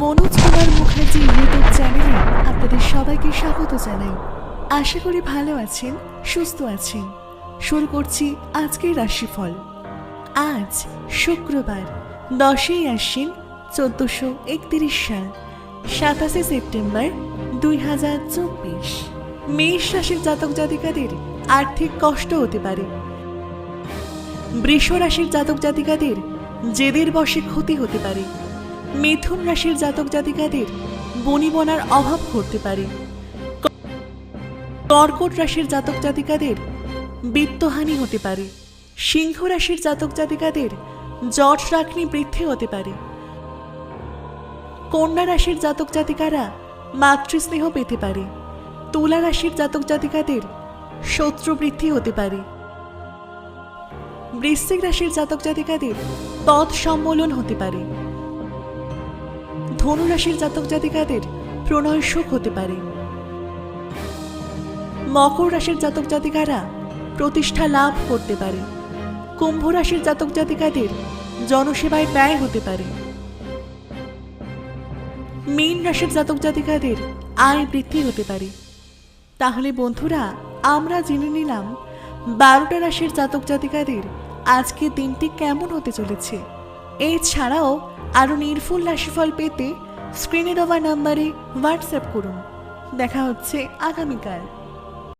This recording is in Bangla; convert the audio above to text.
মনোজ কুমার মুখার্জি ইউটিউব চ্যানেলে আপনাদের সবাইকে স্বাগত জানাই। আশা করি ভালো আছেন, সুস্থ আছেন। শুরু করছি আজকের রাশিফল। আজ শুক্রবার, দশই আশ্বিন, চোদ্দশো একত্রিশ সাল, সাতাশে সেপ্টেম্বর, দুই হাজার চব্বিশ। মেষ রাশির জাতক জাতিকাদের আর্থিক কষ্ট হতে পারে। বৃষ রাশির জাতক জাতিকাদের জেদের বশে ক্ষতি হতে পারে। মিথুন রাশির জাতক জাতিকাদের বনিবনার অভাব ঘটতে পারে। কর্কট রাশির জাতক জাতিকাদের বিত্তহানি হতে পারে। সিংহ রাশির জাতক জাতিকাদের জট রাখনি বৃদ্ধি হতে পারে। কন্যা রাশির জাতক জাতিকারা মাতৃস্নেহ পেতে পারে। তুলা রাশির জাতক জাতিকাদের শত্রু বৃদ্ধি হতে পারে। বৃশ্চিক রাশির জাতক জাতিকাদের পথ সম্মেলন হতে পারে। ধনু রাশির জাতক জাতিকাদের প্রণয় সুখ হতে পারে। মকর রাশির জাতক জাতিকারা প্রতিষ্ঠা লাভ করতে পারে। কুম্ভ রাশির জাতক জাতিকাদের জনসেবায় ব্যয় হতে পারে। মীন রাশির জাতক জাতিকাদের আয় বৃদ্ধি হতে পারে। তাহলে বন্ধুরা, আমরা জেনে নিলাম বারোটা রাশির জাতক জাতিকাদের আজকে দিনটি কেমন হতে চলেছে। এছাড়াও আরও নির্ফুল রাশিফল পেতে স্ক্রিনে দেওয়া নাম্বারে হোয়াটসঅ্যাপ করুন। দেখা হচ্ছে আগামীকাল।